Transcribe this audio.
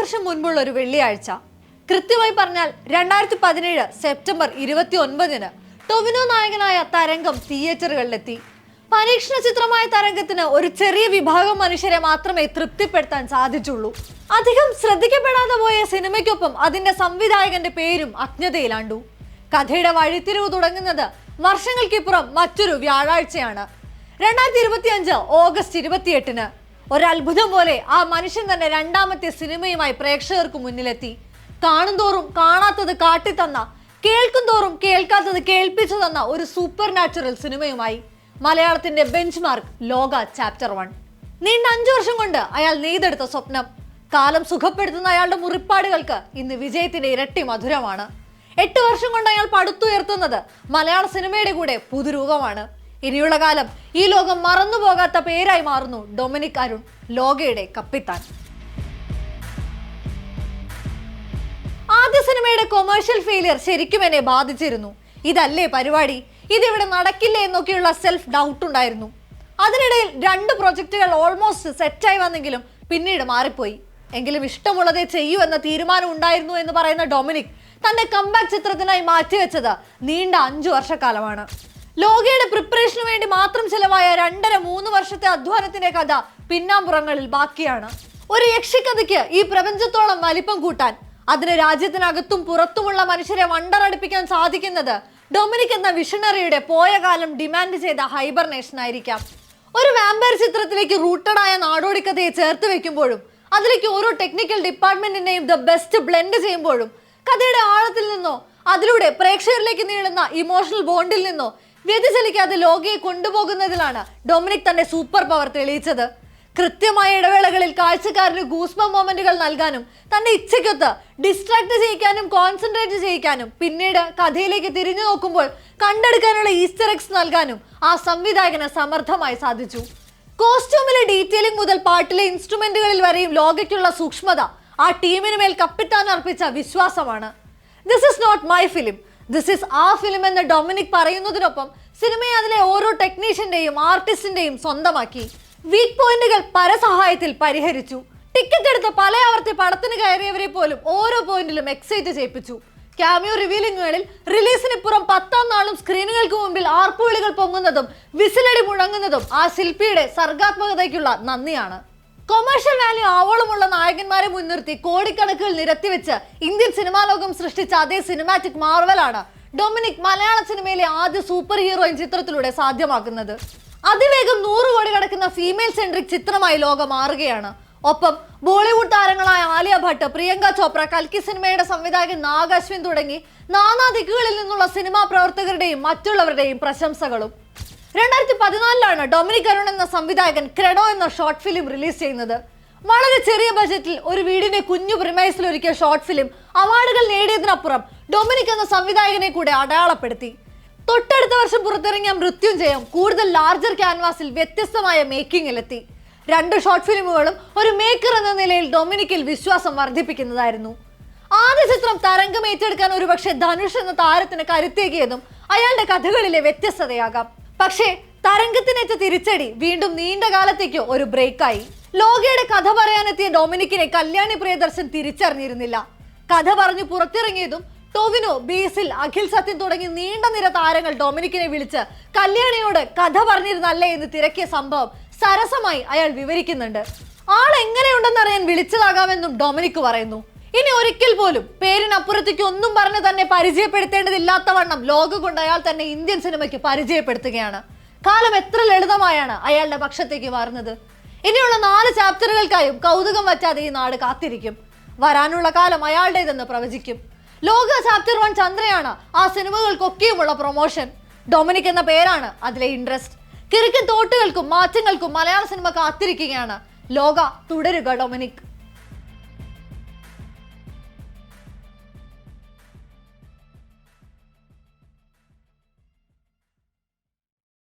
വർഷം മുൻപുള്ള ഒരു വെള്ളിയാഴ്ച. കൃത്യമായി പറഞ്ഞാൽ രണ്ടായിരത്തി പതിനേഴ് സെപ്റ്റംബർ ഇരുപത്തി ഒൻപതിന് ടൊവിനോ നായകനായ തരംഗം തിയേറ്ററുകളിലെത്തി. പരീക്ഷണ ചിത്രമായ തരംഗത്തിന് ഒരു ചെറിയ വിഭാഗം മനുഷ്യരെ മാത്രമേ തൃപ്തിപ്പെടുത്താൻ സാധിച്ചുള്ളൂ. അധികം ശ്രദ്ധിക്കപ്പെടാതെ പോയ സിനിമയ്ക്കൊപ്പം അതിന്റെ സംവിധായകന്റെ പേരും അജ്ഞതയിലാണ്ടു. കഥയുടെ വഴിത്തിരിവ് തുടങ്ങുന്നത് വർഷങ്ങൾക്കിപ്പുറം മറ്റൊരു വ്യാഴാഴ്ചയാണ്. രണ്ടായിരത്തി ഇരുപത്തിയഞ്ച് ഓഗസ്റ്റ് ഇരുപത്തിയെട്ടിന് ഒരത്ഭുതം പോലെ ആ മനുഷ്യൻ തന്നെ രണ്ടാമത്തെ സിനിമയുമായി പ്രേക്ഷകർക്ക് മുന്നിലെത്തി. കാണുന്തോറും കാണാത്തത് കാട്ടിത്തന്ന കേൾക്കും തോറും കേൾക്കാത്തത് കേൾപ്പിച്ചു തന്ന ഒരു സൂപ്പർ നാച്ചുറൽ സിനിമയുമായി മലയാളത്തിന്റെ benchmark Lokah chapter one നീണ്ട അഞ്ചു വർഷം കൊണ്ട് അയാൾ നെയ്തെടുത്ത സ്വപ്നം കാലം സുഖപ്പെടുത്തുന്ന അയാളുടെ മുറിപ്പാടുകൾക്ക് ഇന്ന് വിജയത്തിന്റെ ഇരട്ടി മധുരമാണ്. എട്ട് വർഷം കൊണ്ട് അയാൾ പടുത്തുയർത്തുന്നത് മലയാള സിനിമയുടെ കൂടെ പുതുരൂപമാണ്. ഇനിയുള്ള കാലം ഈ ലോകം മറന്നുപോകാത്ത പേരായി മാറുന്നു ഡൊമിനിക് അരുൺ ലോകയുടെ കപ്പിത്താൻ. ആദ്യ സിനിമയുടെ കൊമേഴ്ഷ്യൽ ഫെയിലിയർ ശരിക്കും എന്നെ ബാധിച്ചിരുന്നു. ഇതല്ലേ പരിപാടി? ഇതിവിടെ നടക്കില്ലേ എന്നൊക്കെയുള്ള സെൽഫ് ഡൗട്ട് ഉണ്ടായിരുന്നു. അതിനിടയിൽ രണ്ട് പ്രൊജക്റ്റുകൾ ഓൾമോസ്റ്റ് സെറ്റായി വന്നെങ്കിലും പിന്നീട് മാറിപ്പോയി. എങ്കിലും ഇഷ്ടമുള്ളതേ ചെയ്യൂ എന്ന തീരുമാനം ഉണ്ടായിരുന്നു എന്ന് പറയുന്ന ഡൊമിനിക് തന്റെ കംബാക്ക് ചിത്രത്തിനായി മാറ്റിവെച്ചത് നീണ്ട അഞ്ചു വർഷക്കാലമാണ്. ലോകയുടെ പ്രിപ്പറേഷന് വേണ്ടി മാത്രം ചെലവായ രണ്ടര മൂന്ന് വർഷത്തെ അധ്വാനത്തിന്റെ കഥ പിന്നാമ്പുറങ്ങളിൽ ബാക്കിയാണ്. ഒരു യക്ഷിക്കഥയ്ക്ക് ഈ പ്രപഞ്ചത്തോളം വലിപ്പം കൂട്ടാൻ അതിന് രാജ്യത്തിനകത്തും പുറത്തുമുള്ള മനുഷ്യരെ വണ്ടറടിപ്പിക്കാൻ സാധിക്കുന്നത് ഡൊമിനിക് എന്ന വിഷണറിയുടെ പോയ കാലം ഡിമാൻഡ് ചെയ്ത ഹൈബർനേഷൻ ആയിരിക്കാം. ഒരു വാമ്പയർ ചിത്രത്തിലേക്ക് റൂട്ടഡായ നാടോടി കഥയെ ചേർത്ത് വെക്കുമ്പോഴും അതിലേക്ക് ഓരോ ടെക്നിക്കൽ ഡിപ്പാർട്ട്മെന്റിനെയും ദ ബെസ്റ്റ് ബ്ലെൻഡ് ചെയ്യുമ്പോഴും കഥയുടെ ആഴത്തിൽ നിന്നോ അതിലൂടെ പ്രേക്ഷകരിലേക്ക് നീളുന്ന ഇമോഷണൽ ബോണ്ടിൽ നിന്നോ വ്യതിചലിക്കാതെ ലോകയെ കൊണ്ടുപോകുന്നതിലാണ് ഡൊമിനിക് തന്റെ സൂപ്പർ പവർ തെളിയിച്ചത്. കൃത്യമായ ഇടവേളകളിൽ കാഴ്ചക്കാരന് ഗൂസ്മ മൊമെന്റുകൾ നൽകാനും തന്റെ ഇച്ഛയ്ക്കൊത്ത് ഡിസ്ട്രാക്ട് ചെയ്യിക്കാനും കോൺസെൻട്രേറ്റ് ചെയ്യിക്കാനും പിന്നീട് കഥയിലേക്ക് തിരിഞ്ഞു നോക്കുമ്പോൾ കണ്ടെടുക്കാനുള്ള ഈസ്റ്റർ എക്സ് നൽകാനും ആ സംവിധായകന് സമർത്ഥമായി സാധിച്ചു. കോസ്റ്റ്യൂമിലെ ഡീറ്റെയിലിംഗ് മുതൽ പാട്ടിലെ ഇൻസ്ട്രുമെന്റുകളിൽ വരെയും ലോകയ്ക്കുള്ള സൂക്ഷ്മത ആ ടീമിന് മേൽ കപ്പിത്താൻ അർപ്പിച്ച വിശ്വാസമാണ്. This is not my film this is a film എന്ന് ഡൊമിനിക് പറയുന്നതിനൊപ്പം സിനിമയെ അതിലെ ഓരോ ടെക്നീഷ്യന്റെയും ആർട്ടിസ്റ്റിന്റെയും സ്വന്തമാക്കി. വീക്ക് പോയിന്റുകൾ പരസഹായത്തിൽ പരിഹരിച്ചു. ടിക്കറ്റ് എടുത്ത് പല ആവർത്തി പടത്തിന് കയറിയവരെ പോലും ഓരോ പോയിന്റിലും എക്സൈറ്റ് ചെയ്യിപ്പിച്ചു. ക്യാമിയോ റിവീലിംഗുകളിൽ റിലീസിന് പുറം പത്താം നാളും സ്ക്രീനുകൾക്ക് മുമ്പിൽ ആർപ്പുവിളികൾ പൊങ്ങുന്നതും വിസിലടി മുഴങ്ങുന്നതും ആ ശില്പിയുടെ സർഗാത്മകതയ്ക്കുള്ള നന്ദിയാണ്. കൊമേഴ്ഷ്യൽ വാല്യൂ ആവോളമുള്ള നായകന്മാരെ മുൻനിർത്തി കോടിക്കണക്കുകൾ നിരത്തിവെച്ച് ഇന്ത്യൻ സിനിമാ ലോകം സൃഷ്ടിച്ച അതേ സിനിമാറ്റിക് മാർവലാണ് ഡൊമിനിക് മലയാള സിനിമയിലെ ആദ്യ സൂപ്പർ ഹീറോയിൻ ചിത്രത്തിലൂടെ സാധ്യമാക്കുന്നത് അതിവേഗം നൂറ് കോടി കടക്കുന്ന ഫീമെയിൽ സെൻട്രിക് ചിത്രമായി ലോകം മാറുകയാണ്. ഒപ്പം ബോളിവുഡ് താരങ്ങളായ ആലിയ ഭട്ട് പ്രിയങ്ക ചോപ്ര കൽക്കി സിനിമയുടെ സംവിധായകൻ നാഗ് അശ്വിൻ തുടങ്ങി നാനാ ദിക്കുകളിൽ നിന്നുള്ള സിനിമാ പ്രവർത്തകരുടെയും മറ്റുള്ളവരുടെയും പ്രശംസകളും. രണ്ടായിരത്തി പതിനാലിലാണ് ഡൊമിനിക് അരുൺ എന്ന സംവിധായകൻ ക്രെഡോ എന്ന ഷോർട്ട് ഫിലിം റിലീസ് ചെയ്യുന്നത്. വളരെ ചെറിയ ബജറ്റിൽ ഒരു വീടിനെ കുഞ്ഞു പ്രിമൈസിൽ ഒരുക്കിയ ഷോർട്ട് ഫിലിം അവാർഡുകൾ നേടിയതിനപ്പുറം ഡൊമിനിക് എന്ന സംവിധായകനെ കൂടെ അടയാളപ്പെടുത്തി. തൊട്ടടുത്ത വർഷം പുറത്തിറങ്ങിയ മൃത്യുഞ്ജയം കൂടുതൽ ലാർജർ ക്യാൻവാസിൽ വ്യത്യസ്തമായ മേക്കിങ്ങിലെത്തി രണ്ട് ഷോർട്ട് ഫിലിമുകളും ഒരു മേക്കർ എന്ന നിലയിൽ ഡൊമിനിക്കിൽ വിശ്വാസം വർദ്ധിപ്പിക്കുന്നതായിരുന്നു. ആദ്യ ചിത്രം തരംഗം ഏറ്റെടുക്കാൻ ഒരുപക്ഷെ ധനുഷ് എന്ന താരത്തിന് കരുത്തേകിയതും അയാളുടെ കഥകളിലെ വ്യത്യസ്തതയാകാം. പക്ഷേ തരംഗത്തിനേറ്റ തിരിച്ചടി വീണ്ടും നീണ്ട കാലത്തേക്ക് ഒരു ബ്രേക്കായി. ലോകയുടെ കഥ പറയാനെത്തിയ ഡൊമിനിക്കിനെ കല്യാണി പ്രിയദർശൻ തിരിച്ചറിഞ്ഞിരുന്നില്ല. കഥ പറഞ്ഞു പുറത്തിറങ്ങിയതും ടോവിനോ ബേസിൽ അഖിൽ സത്യം തുടങ്ങി നീണ്ട നിര താരങ്ങൾ ഡൊമിനിക്കിനെ വിളിച്ച് കല്യാണിയോട് കഥ പറഞ്ഞിരുന്നല്ലേ എന്ന് തിരക്കിയ സംഭവം സരസമായി അയാൾ വിവരിക്കുന്നുണ്ട്. ആൾ എങ്ങനെയുണ്ടെന്നറിയാൻ വിളിച്ചതാകാമെന്നും ഡൊമിനിക് പറയുന്നു. ഇനി ഒരിക്കൽ പോലും പേരിനപ്പുറത്തേക്ക് ഒന്നും പറഞ്ഞ് തന്നെ പരിചയപ്പെടുത്തേണ്ടതില്ലാത്ത വണ്ണം ലോകം കൊണ്ട് അയാൾ തന്നെ ഇന്ത്യൻ സിനിമയ്ക്ക് പരിചയപ്പെടുത്തുകയാണ്. കാലം എത്ര ലളിതമായാണ് അയാളുടെ പക്ഷത്തേക്ക് മാറുന്നത്. ഇനിയുള്ള നാല് ചാപ്റ്ററുകൾക്കായും കൗതുകം വച്ചാതെ ഈ നാട് കാത്തിരിക്കും. വരാനുള്ള കാലം അയാളുടേതെന്ന് പ്രവചിക്കും. ലോക ചാപ്റ്റർ വൺ ചന്ദ്രയാണ് ആ സിനിമകൾക്കൊക്കെയുമുള്ള പ്രൊമോഷൻ. ഡൊമിനിക് എന്ന പേരാണ് അതിലെ ഇൻട്രസ്റ്റ്. കിറുക്കൻ തോട്ടുകൾക്കും മാറ്റങ്ങൾക്കും മലയാള സിനിമ കാത്തിരിക്കുകയാണ്. ലോക തുടരുക ഡൊമിനിക്.